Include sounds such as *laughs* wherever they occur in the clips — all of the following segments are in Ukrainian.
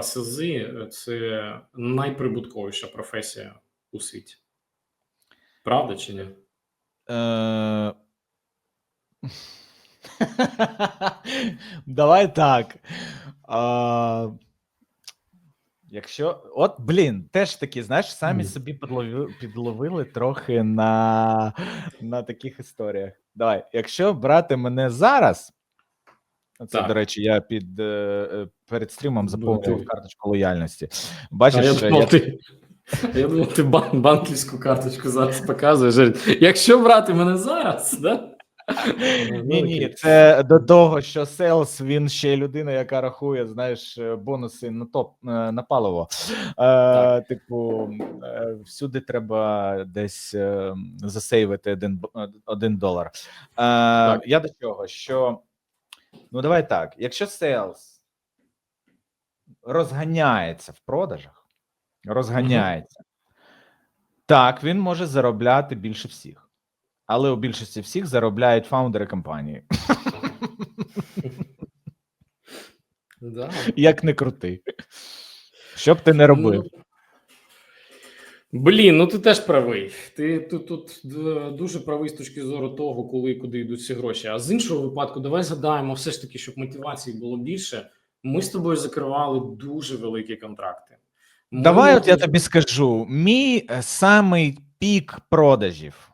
СЗ це найприбутковіша професія у світі. Правда чи ні? Е... Давай так. А... Якщо. От, блін, теж таки, знаєш, самі собі підловили, підловили трохи на, на таких історіях. Давай, якщо брати мене зараз, це, Так. до речі, я під е, е, перед стрімом Ну, заповнював ти- карточку лояльності. Бачиш, я думав, я... ти, *laughs* я думав, ти бан- банківську карточку зараз показуєш. Якщо брати мене зараз, да? *laughs* Ні, ні, це до того, що Селс він ще людина, яка рахує, знаєш, е, бонуси на топ на паливо. Е, типу, всюди треба десь засейвити один, один долар. Е, я до чого? Що ну давай так, якщо Селс розганяється в продажах, розганяється, так, він може заробляти більше всіх. Але у більшості всіх заробляють фаундери компанії. *laughs* Як не крути. Що б ти не робив? Блін, ну ти теж правий. Ти тут, тут дуже правий з точки зору того, коли і куди йдуть ці гроші. А з іншого випадку, давай згадаємо все ж таки, щоб мотивації було більше. Ми з тобою закривали дуже великі контракти. Ми Давай, от я тобі скажу: мій е, самий пік продажів.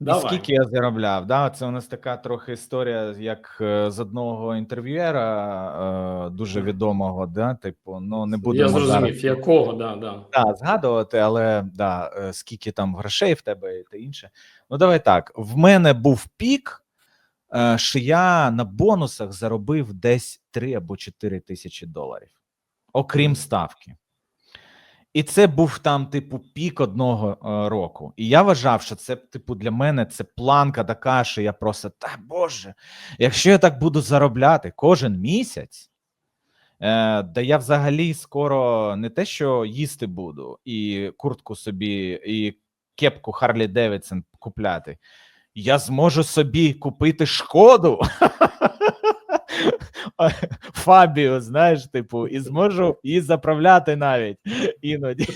І Давай. скільки я заробляв? Да? Це у нас така трохи історія, як е, з одного інтерв'юера, е, дуже відомого, да? типу, ну не будемо Я зрозумів, зараз якого, да, да. да, згадувати, але да, е, скільки там грошей в тебе і те інше. Ну, давай так. В мене був пік, е, що я на бонусах заробив десь 3 або 4 тисячі доларів, окрім ставки. І це був там, типу, пік одного е, року. І я вважав, що це, типу, для мене це планка така, що я просто та Боже, якщо я так буду заробляти кожен місяць, е, да я взагалі скоро не те, що їсти буду, і куртку собі, і кепку Харлі Девідсон купляти. Я зможу собі купити шкоду. *laughs* Фабію, знаєш, типу, і зможу *laughs* її заправляти навіть іноді.